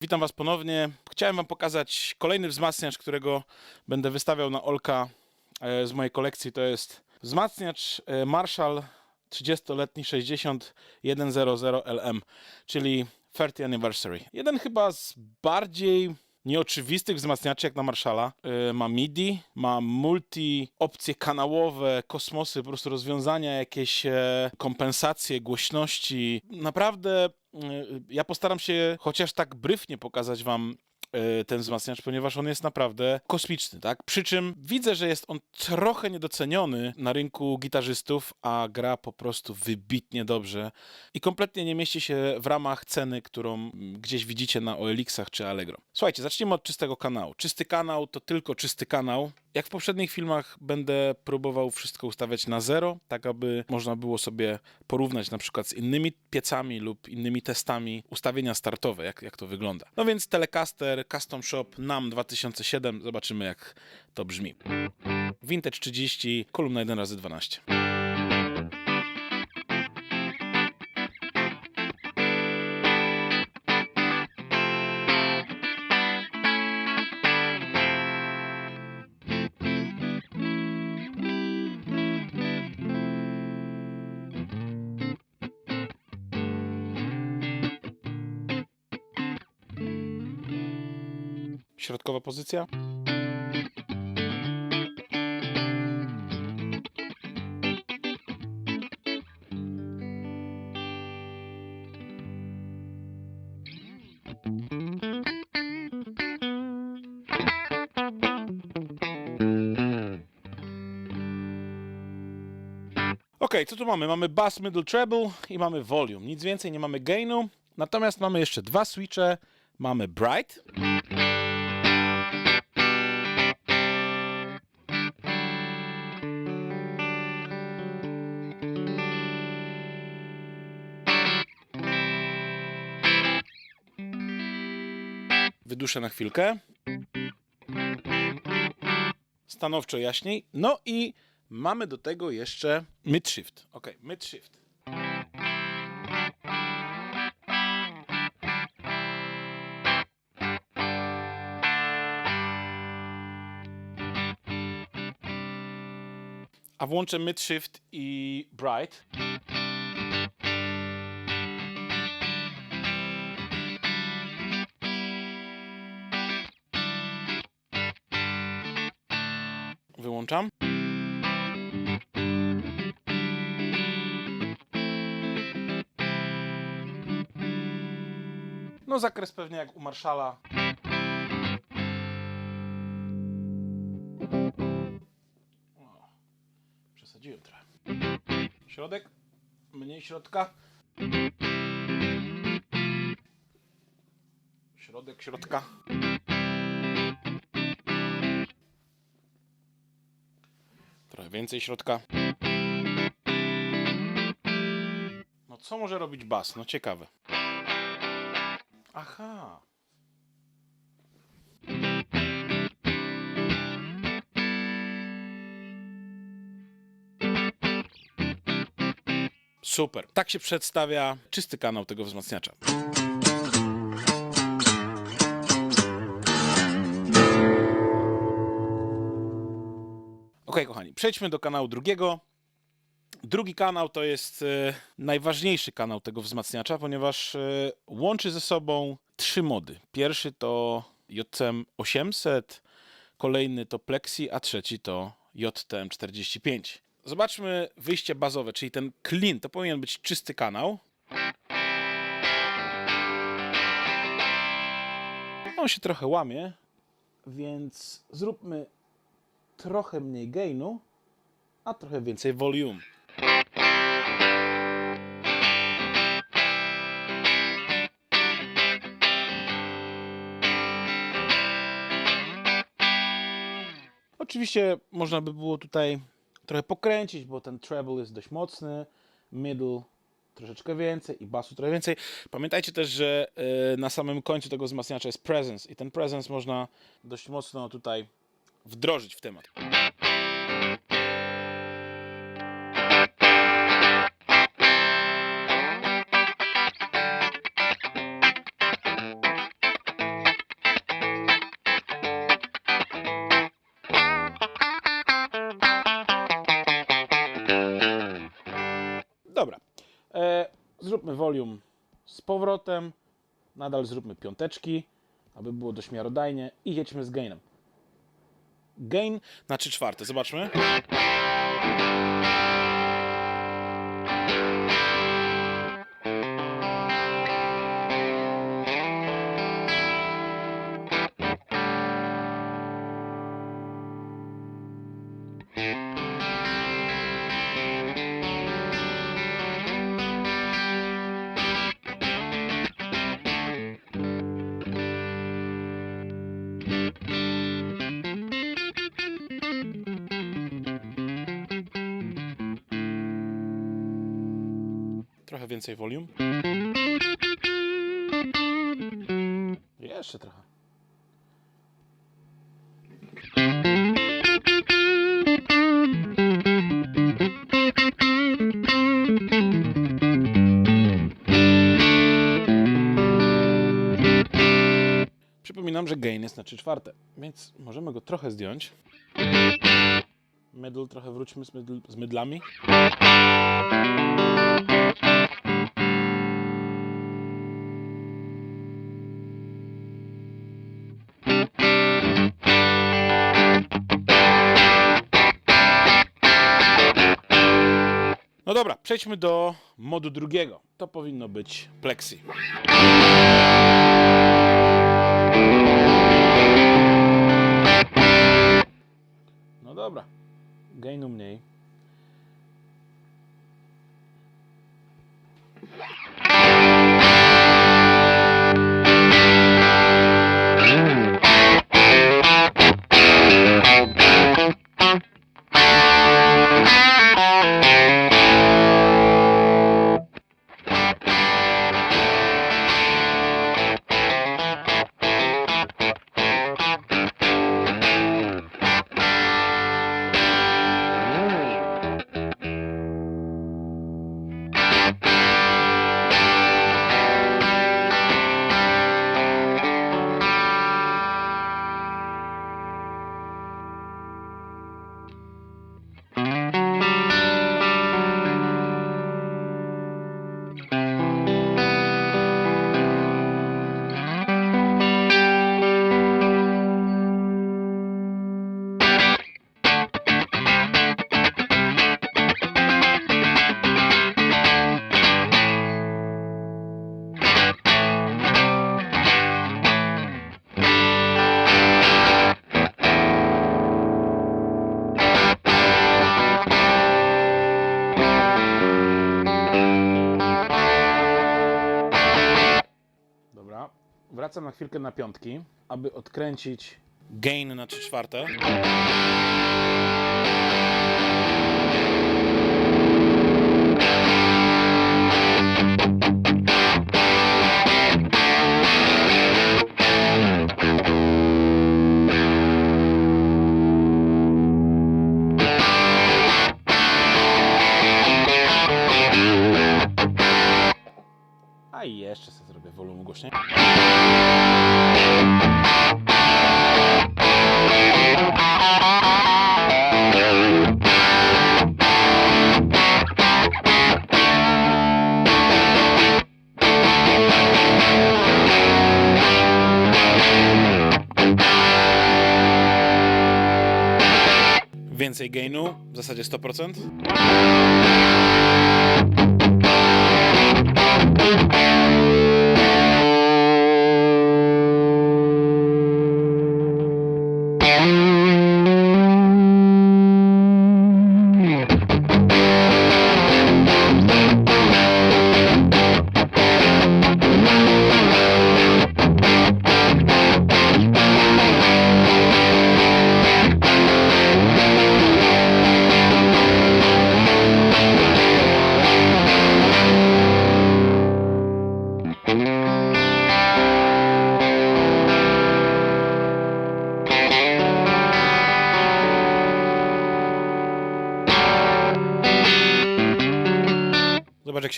Witam Was ponownie. Chciałem Wam pokazać kolejny wzmacniacz, którego będę wystawiał na Olka e, z mojej kolekcji. To jest wzmacniacz Marshall 30-letni 60100LM, czyli 30 Anniversary. Jeden chyba z bardziej nieoczywistych wzmacniaczy jak na Marshalla. E, Ma MIDI, ma multi opcje kanałowe, kosmosy, po prostu rozwiązania, jakieś e, kompensacje głośności. Naprawdę ja postaram się chociaż tak bryfnie pokazać wam e, ten wzmacniacz, ponieważ on jest naprawdę kosmiczny, tak? Przy czym widzę, że jest on trochę niedoceniony na rynku gitarzystów, a gra po prostu wybitnie dobrze i kompletnie nie mieści się w ramach ceny, którą gdzieś widzicie na OLX-ach czy Allegro. Słuchajcie, zacznijmy od czystego kanału. Czysty kanał to tylko czysty kanał. Jak w poprzednich filmach będę próbował wszystko ustawiać na zero, tak aby można było sobie porównać na przykład z innymi piecami lub innymi testami ustawienia startowe, jak, jak to wygląda. No więc Telecaster Custom Shop NAM 2007, zobaczymy jak to brzmi. Vintage 30, kolumna 1x12. Środkowa pozycja. Ok, co tu mamy? Mamy bass, middle, treble i mamy volume. Nic więcej, nie mamy gainu. Natomiast mamy jeszcze dwa switche. Mamy bright Wyduszę na chwilkę. Stanowczo jaśniej. No i mamy do tego jeszcze mid shift. Ok, mid shift. A włączę mid shift i bright. Wyłączam. No zakres pewnie jak u Marszala. O, Przesadziłem trochę. Środek, mniej środka. Środek, środka. Więcej środka. No co może robić bas? No ciekawe. Aha. Super. Tak się przedstawia czysty kanał tego wzmacniacza. Kochani, przejdźmy do kanału drugiego. Drugi kanał to jest e, najważniejszy kanał tego wzmacniacza, ponieważ e, łączy ze sobą trzy mody. Pierwszy to JCM 800, kolejny to Plexi, a trzeci to JTM 45. Zobaczmy wyjście bazowe, czyli ten clean, to powinien być czysty kanał. On się trochę łamie, więc zróbmy trochę mniej gainu, a trochę więcej volume. Oczywiście można by było tutaj trochę pokręcić, bo ten treble jest dość mocny, middle troszeczkę więcej i basu trochę więcej. Pamiętajcie też, że e, na samym końcu tego wzmacniacza jest presence i ten presence można dość mocno tutaj wdrożyć w temat. Dobra. E, zróbmy volume z powrotem. Nadal zróbmy piąteczki, aby było dość miarodajnie i jedźmy z gainem. Gain na 3 czwarte, zobaczmy. Trochę więcej volume. Jeszcze trochę. Przypominam, że gain jest na 3 czwarte, więc możemy go trochę zdjąć. Middle trochę wróćmy z, mydl, z mydlami. No dobra, przejdźmy do modu drugiego. To powinno być Plexi. No dobra, gainu mniej. Dobra, wracam na chwilkę na piątki, aby odkręcić gain na 3 czwarte. Jeszcze sobie zrobię wolum głośniej. Więcej gainu, w zasadzie 100%.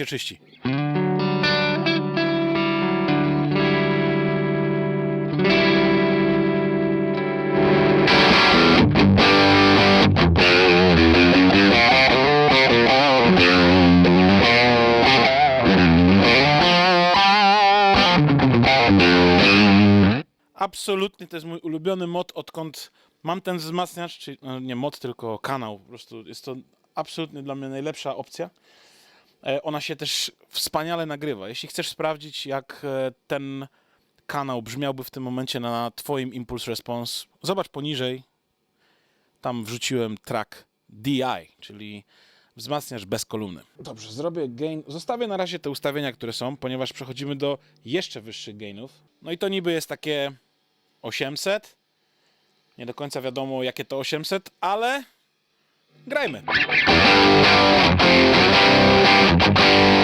się czyści. absolutnie to jest mój ulubiony mod, odkąd mam ten wzmacniacz, czyli no nie mod, tylko kanał. Po prostu jest to absolutnie dla mnie najlepsza opcja. E, Ona się też wspaniale nagrywa. Jeśli chcesz sprawdzić, jak e, ten kanał brzmiałby w tym momencie na Twoim Impulse Response, zobacz poniżej. Tam wrzuciłem track DI, czyli wzmacniacz bez kolumny. Dobrze, zrobię gain. Zostawię na razie te ustawienia, które są, ponieważ przechodzimy do jeszcze wyższych gainów. No i to niby jest takie 800. Nie do końca wiadomo, jakie to 800, ale grajmy. Thank you.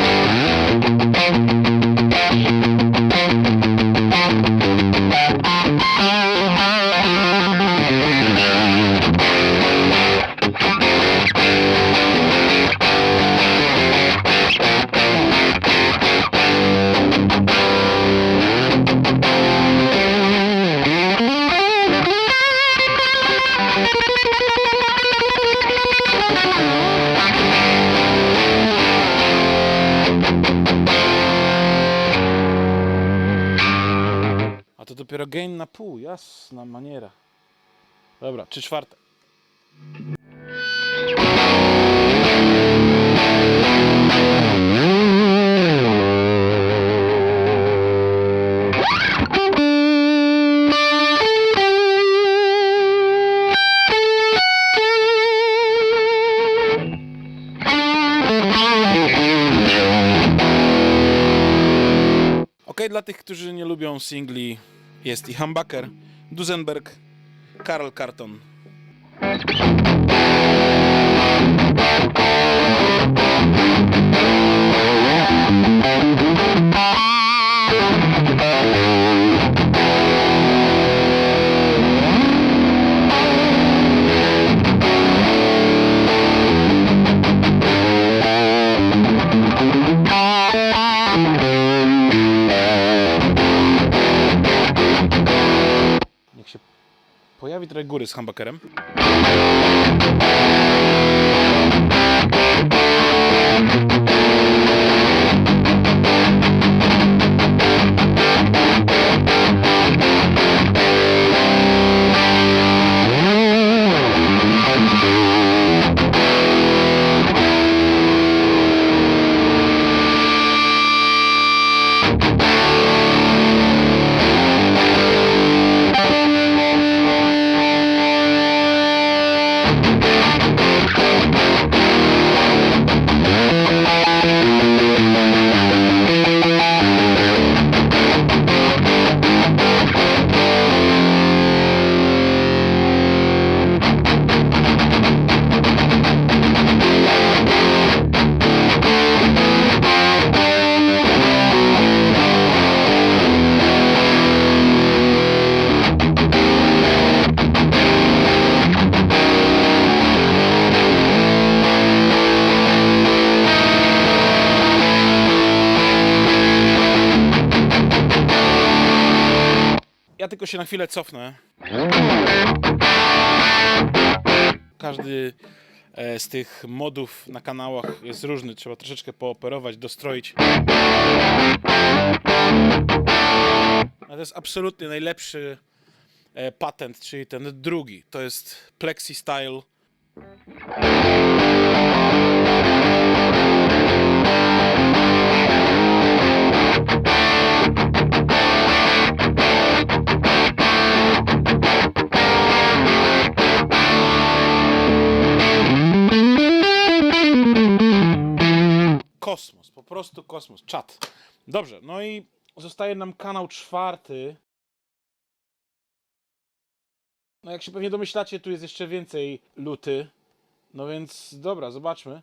Dobra, trzy czwarte. Ok, dla tych, którzy nie lubią singli, jest i Humbucker, Dusenberg, Karl Carton. Pojawi trochę Ja tylko się na chwilę cofnę. Każdy e, z tych modów na kanałach jest różny. Trzeba troszeczkę pooperować, dostroić. A to jest absolutnie najlepszy e, patent, czyli ten drugi. To jest Plexi Style. kosmos, po prostu kosmos, czat. Dobrze, no i zostaje nam kanał czwarty. No jak się pewnie domyślacie, tu jest jeszcze więcej luty. No więc dobra, zobaczmy.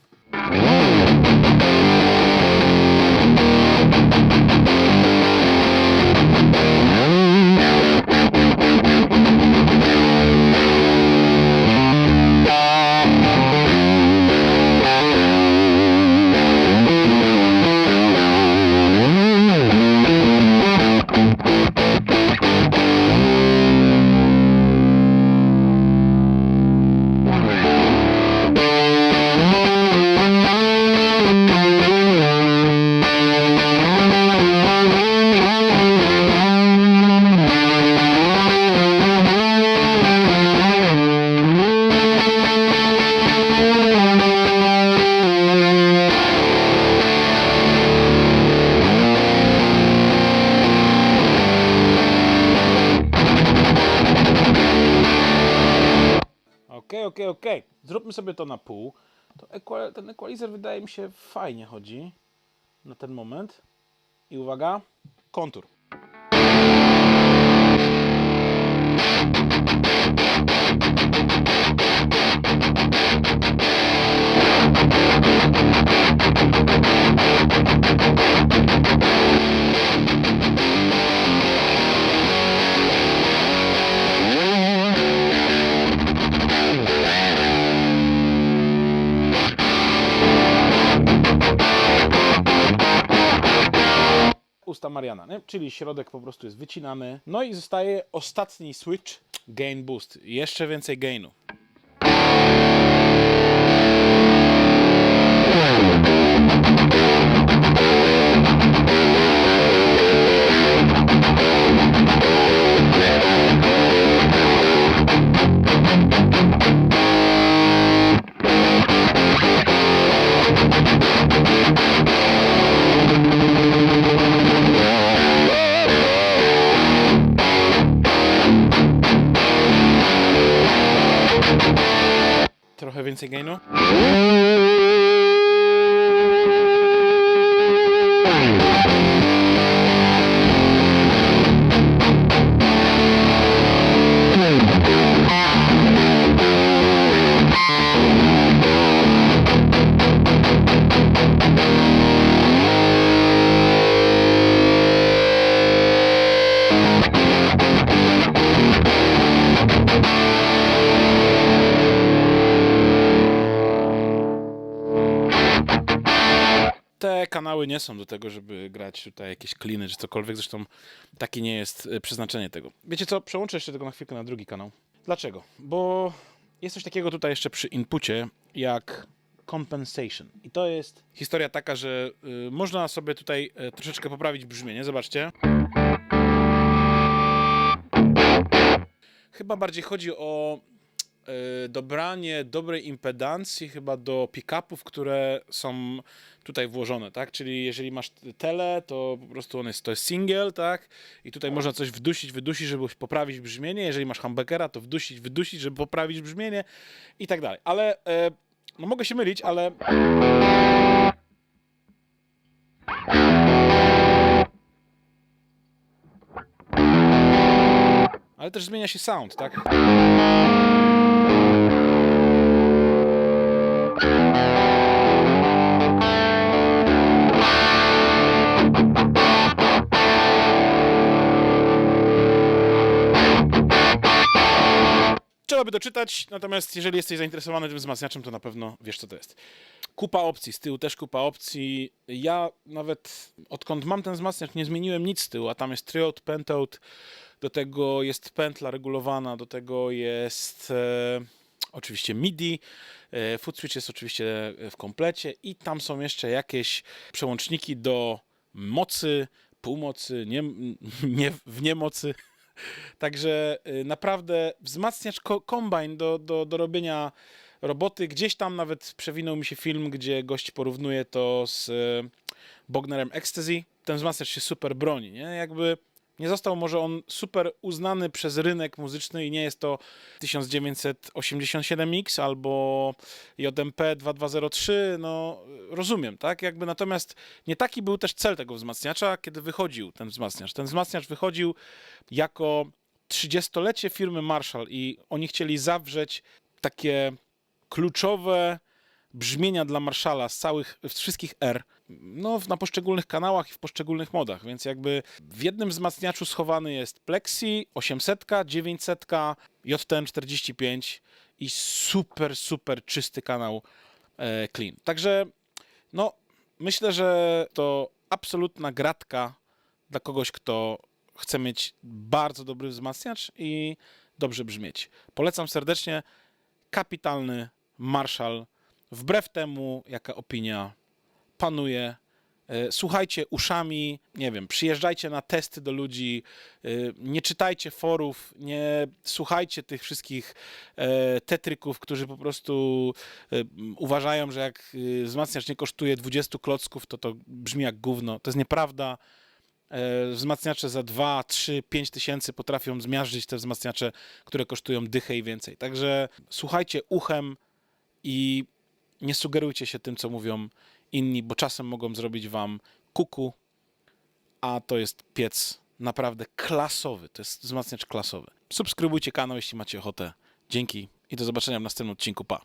Okej, okej. Zróbmy sobie to na pół. To equa- ten equalizer wydaje mi się fajnie chodzi na ten moment. I uwaga, kontur. Usta Mariana, nie? czyli środek po prostu jest wycinany. No i zostaje ostatni switch, gain boost. Jeszcze więcej gainu. Trochę więcej są do tego, żeby grać tutaj jakieś kliny czy cokolwiek, zresztą takie nie jest e, przeznaczenie tego. Wiecie co, przełączę jeszcze tego na chwilkę na drugi kanał. Dlaczego? Bo jest coś takiego tutaj jeszcze przy inpucie, jak compensation. I to jest historia taka, że y, można sobie tutaj y, troszeczkę poprawić brzmienie. Zobaczcie. Chyba bardziej chodzi o dobranie dobrej impedancji chyba do pick-upów, które są tutaj włożone, tak? Czyli jeżeli masz tele, to po prostu on jest, to jest single, tak? I tutaj można coś wdusić, wydusić, żeby poprawić brzmienie. Jeżeli masz humbuckera, to wdusić, wydusić, żeby poprawić brzmienie i tak dalej. Ale e, no mogę się mylić, ale ale też zmienia się sound, tak? Trzeba by doczytać, natomiast jeżeli jesteś zainteresowany tym wzmacniaczem, to na pewno wiesz, co to jest. Kupa opcji, z tyłu też kupa opcji. Ja nawet odkąd mam ten wzmacniacz, nie zmieniłem nic z tyłu, a tam jest triode, pentode, do tego jest pętla regulowana, do tego jest e, oczywiście MIDI, e, foot switch jest oczywiście w komplecie i tam są jeszcze jakieś przełączniki do mocy, półmocy, nie, nie, w niemocy. Także y, naprawdę wzmacniacz ko- kombine do, do, do robienia roboty. Gdzieś tam nawet przewinął mi się film, gdzie gość porównuje to z y, Bognerem Ecstasy. Ten wzmacniacz się super broni, nie? Jakby nie został może on super uznany przez rynek muzyczny i nie jest to 1987X albo JMP 2203, no rozumiem, tak? Jakby natomiast nie taki był też cel tego wzmacniacza, kiedy wychodził ten wzmacniacz. Ten wzmacniacz wychodził jako 30-lecie firmy Marshall i oni chcieli zawrzeć takie kluczowe brzmienia dla Marszala z całych, wszystkich R, no na poszczególnych kanałach i w poszczególnych modach, więc jakby w jednym wzmacniaczu schowany jest Plexi 800, 900, JTN 45 i super, super czysty kanał e, clean. Także no myślę, że to absolutna gratka dla kogoś, kto chce mieć bardzo dobry wzmacniacz i dobrze brzmieć. Polecam serdecznie. Kapitalny Marshall. Wbrew temu, jaka opinia panuje. e, Słuchajcie uszami, nie wiem, przyjeżdżajcie na testy do ludzi, e, nie czytajcie forów, nie słuchajcie tych wszystkich e, tetryków, którzy po prostu uważają, że jak wzmacniacz nie kosztuje 20 klocków, to to brzmi jak gówno. To jest nieprawda. Wzmacniacze za 2, 3, 5 tysięcy potrafią zmiażdżyć te wzmacniacze, które kosztują dychę i więcej. Także słuchajcie uchem i nie sugerujcie się tym, co mówią inni, bo czasem mogą zrobić wam kuku, a to jest piec naprawdę klasowy. To jest wzmacniacz klasowy. Subskrybujcie kanał, jeśli macie ochotę. Dzięki i do zobaczenia w następnym odcinku. Pa!